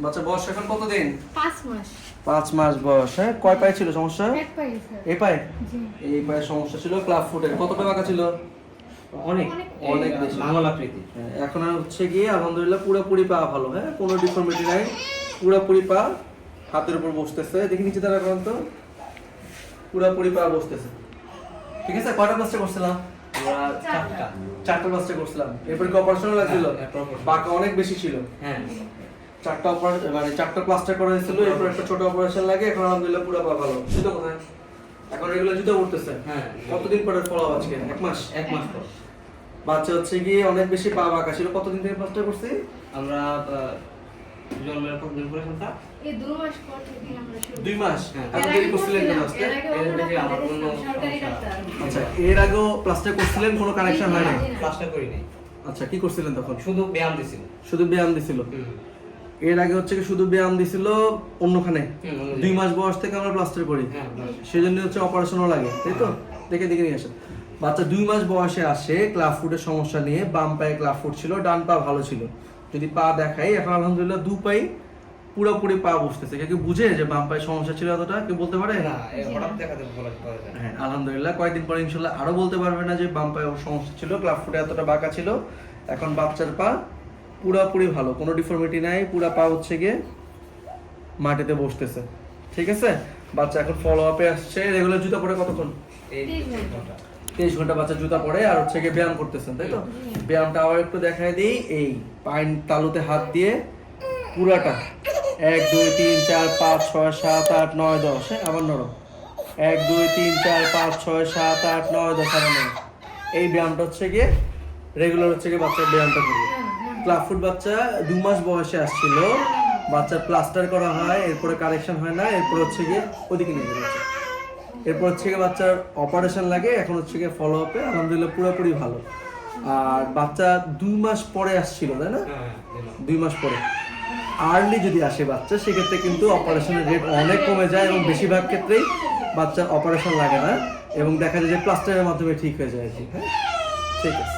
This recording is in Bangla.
বাচ্চা বয়স এখন কতদিন? পাঁচ মাস। পাঁচ মাস বয়স হ্যাঁ? কয় পায়ে ছিল সমস্যা? এক পাই স্যার। এই পায়ে? জি। এই পায়ে সমস্যা ছিল ক্লাব ফুটের। কত পায়ে বাঁকা ছিল? অনেক। অনেক- অনেক বেশি। লাঙ্গল আকৃতি। হ্যাঁ, এখন আর হচ্ছে গিয়ে আলহামদুলিল্লাহ পুরোপুরি পা ভালো হ্যাঁ? কোনো ডিফর্মিটি নাই। পুরোপুরি পা হাতের উপর বসতেছে। দেখি নিচে তারা করেন তো। পুরোপুরি পা বসতেছে। ঠিক আছে কয়টা প্লাস্টার করছিলাম? চারটা। চারটা প্লাস্টার করছিলাম। এরপর কি অপারেশন লাগছিল? হ্যাঁ, একটা operation। বাঁকা অনেক বেশি ছিল। হ্যাঁ। চারটা অপারেশন মানে চারটা প্লাস্টার করা হয়েছিল এরপর একটা ছোট অপারেশন লাগে এখন আলহামদুলিল্লাহ পুরো পা ভালো। জুতো কোথায় এখন রেগুলার জুতো উঠতেছে। হ্যাঁ কতদিন পরে ফলো আজকে? এক মাস? এক মাস পর। বাচ্চা হচ্ছে গিয়ে অনেক বেশি পা বাঁকা ছিল কতদিন থেকে প্লাস্টার করছি? আমরা আহ, জন্মের কতদিন পরে সন্তান এই দু মাস পর থেকে আমরা শুরু দুই মাস? হ্যাঁ। এত দেরি করছিলেন কেন আজকে? এর আগে আমার কোনো আচ্ছা এর আগেও প্লাস্টার করছিলেন? কোনো কানেকশন হয় না করি নাই আচ্ছা কি করছিলেন তখন? শুধু ব্যায়াম দিছিল। শুধু ব্যায়াম দিছিল। এর আগে হচ্ছে শুধু ব্যায়াম দিছিল অন্যখানে। দুই মাস বয়স থেকে আমরা প্লাস্টার করি হ্যাঁ ব্যাস। সেজন্য হচ্ছে অপারেশনও লাগে তাই তো? দেখে দেখে নিয়ে আসেন। বাচ্চা দুই মাস বয়সে আসে ক্লাব ফুটের সমস্যা নিয়ে বাম পায়ে ক্লাব ফুট ছিল ডান পা ভালো ছিল। যদি পা দেখাই এখন আলহামদুলিল্লাহ দু পাই পুরোপুরি পা বসতেছে। কেউ কি বুঝে যে বাম পায়ে সমস্যা ছিল এতটা? কেউ বলতে পারে? না। হ্যাঁ আলহামদুলিল্লাহ কয়েকদিন পরে ইনশাল্লাহ আরও বলতে পারবে না যে বাম পায়ে সমস্যা ছিল ক্লাব ফুটে এতটা বাঁকা ছিল। এখন বাচ্চার পা পুরোপুরি ভালো কোনো ডিফর্মিটি নাই পুরা পা হচ্ছে গিয়ে মাটিতে বসতেছে। ঠিক আছে? বাচ্চা এখন ফলো আপে আসছে। রেগুলার জুতা পরে কতক্ষণ? ঘণ্টা। তেইশ ঘণ্টা। বাচ্চা জুতা পরে আর হচ্ছে গিয়ে ব্যায়াম করতেছেন তাই তো? ব্যায়ামটা আবার একটু দেখায় দিই। এই পাইন তালুতে হাত দিয়ে পুরাটা। এক দুই তিন চার পাঁচ ছয় সাত আট নয় দশ হ্যাঁ আবার নরম। এক দুই তিন চার পাঁচ ছয় সাত আট নয় দশ আবার নরম। এই ব্যায়ামটা হচ্ছে গিয়ে রেগুলার হচ্ছে গিয়ে বাচ্চার ব্যায়ামটা করবে। ক্লাব ফুট বাচ্চা দু মাস বয়সে আসছিল। বাচ্চার প্লাস্টার করা হয় এরপরে কারেকশন হয় না এরপর হচ্ছে গিয়ে ওদিকে নিয়ে যাবে। এরপর হচ্ছে গিয়ে বাচ্চার অপারেশন লাগে এখন হচ্ছে গিয়ে ফলো আপে আলহামদুলিল্লাহ পুরোপুরি ভালো। আর বাচ্চা দুই মাস পরে আসছিল তাই না? হ্যাঁ, দুই মাস। পরে। আর্লি যদি আসে বাচ্চা সেক্ষেত্রে কিন্তু অপারেশনের রেট অনেক কমে যায় এবং বেশিরভাগ ক্ষেত্রেই বাচ্চার অপারেশন লাগে না এবং দেখা যায় যে প্লাস্টারের মাধ্যমে ঠিক হয়ে যায় আর কি হ্যাঁ? ঠিক আছে।